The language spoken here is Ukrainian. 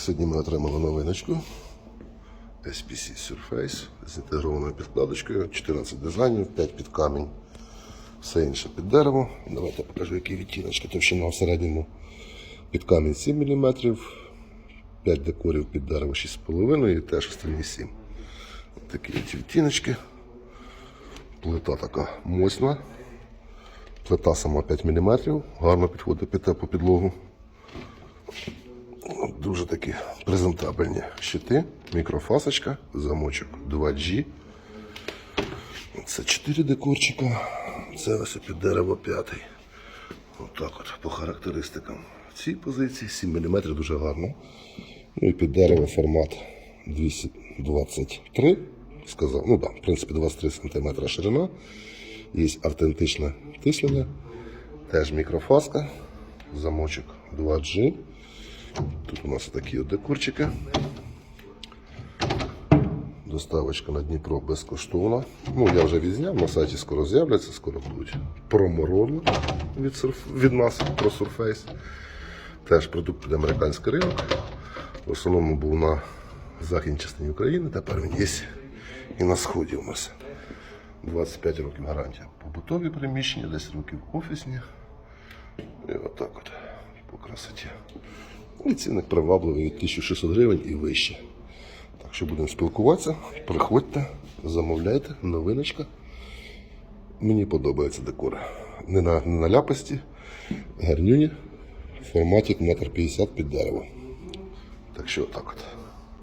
сьогодні ми отримали новиночку. SPC Surface з інтегрованою підкладочкою, 14 дизайнів, 5 під камінь, все інше під дерево. Давайте покажу, які відтіночки. Товщина в середньому під камінь 7 мм, 5 декорів під дерево 6,5 і теж остальні 7. Такі ці відтіночки. Плита така мощна. Плита сама 5 мм, гарно підходить під теплу підлогу. Дуже такі презентабельні щити, мікрофасочка, замочок 2G. Це 4 декорчика, це ось під дерево 5. Отак от, по характеристикам. Цій позиції 7 мм дуже гарно. Ну і під дерево формат 223. Сказав, ну да, в принципі, 23 см ширина. Є автентичне тиснення. Теж мікрофаска, замочок 2G. Тут у нас такі от декорчики. Доставочка на Дніпро безкоштовна. Ну, я вже відзняв, на сайті скоро з'являться, скоро будуть проморони від, сурф... від нас про Surface. Теж продукт під американський ринок. В основному був на західній частині України, тепер він є і на сході у нас. 25 років гарантія. Побутові приміщення, 10 років офісні. І отак от красоті. І цінник привабливий від 1600 гривень і вище. Так що будемо спілкуватися, приходьте, замовляйте, новиночка. Мені подобається декор. Не на, не на ляпості, гарнюні, форматі метр 50 під дерево. Так що отак от.